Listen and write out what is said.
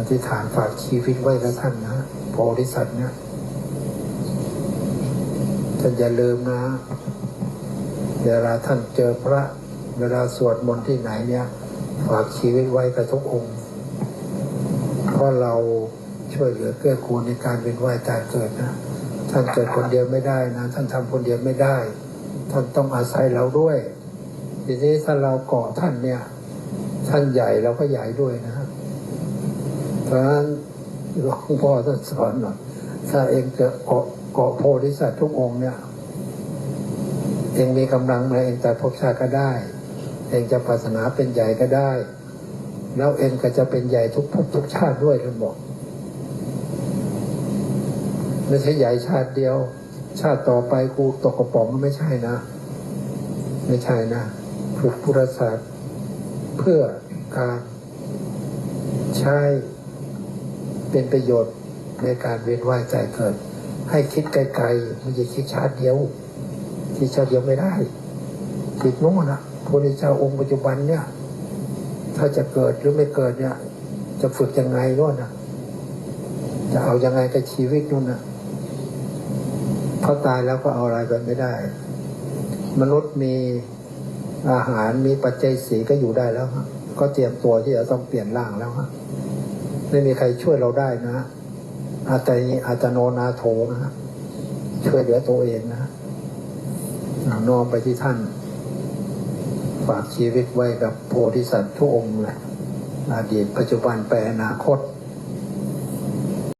อธิษฐานฝากชีวิตไว้กับท่านนะโพธิสัตว์เนี่ยท่านอย่าลืมนะ เวลาท่านเจอพระ เวลาสวดมนต์ที่ไหนเนี่ย ฝากชีวิตไว้กับทุกองค์เพราะเราช่วยเหลือเกื้อกูลในการเป็นว่ายตายเกิดนะ ท่านเกิดคนเดียวไม่ได้นะ ท่านทำคนเดียวไม่ได้ ท่านต้องอาศัยเราด้วย ทีนี้ถ้าเราเกาะท่านเนี่ย ท่านใหญ่เราก็ใหญ่ด้วยนะ ครับเพราะฉะนั้นหลวงพ่อท่านสอนหน่อยถ้าเองจะเกาะเกาะโพธิสัตว์ทุกองเนี่ย เองมีกำลังมาเองจะพบชาติก็ได้ เองจะปรารถนาเป็นใหญ่ก็ได้ แล้วเองก็จะเป็นใหญ่ทุกภพทุกชาติด้วยท่านบอกไม่ใช่ใหญ่ชาติเดียว ชาติต่อไปกูตกกระป๋องก็ไม่ใช่นะ ไม่ใช่นะฝึกพุทธศาสตร์เพื่อการใช้ เป็นประโยชน์ในการเวียนว่ายใจเกิด ให้คิดไกลๆไม่ใช่คิดชาติเดียวคิดชาติเดียวไม่ได้คิดโน่นนะพระพุทธเจ้าองค์ปัจจุบันเนี่ย ถ้าจะเกิดหรือไม่เกิดเนี่ย จะฝึกยังไงโน่นนะจะเอายังไงกับชีวิตนู่นนะเพราตายแล้วก็เอาอะไรไปไม่ได้ มนุษย์มีอาหารมีปัจจัยสีก็อยู่ได้แล้วครับก็เตรียมตัวที่จะต้องเปลี่ยนร่างแล้วครับ ไม่มีใครช่วยเราได้นะ อาตยอาตโนนาโถนะช่วยเหลือตัวเองนะน้อมไปที่ท่าน ฝากชีวิตไว้กับโพธิสัตว์ทุกองค์เลยอดีตปัจจุบันไปอนาคต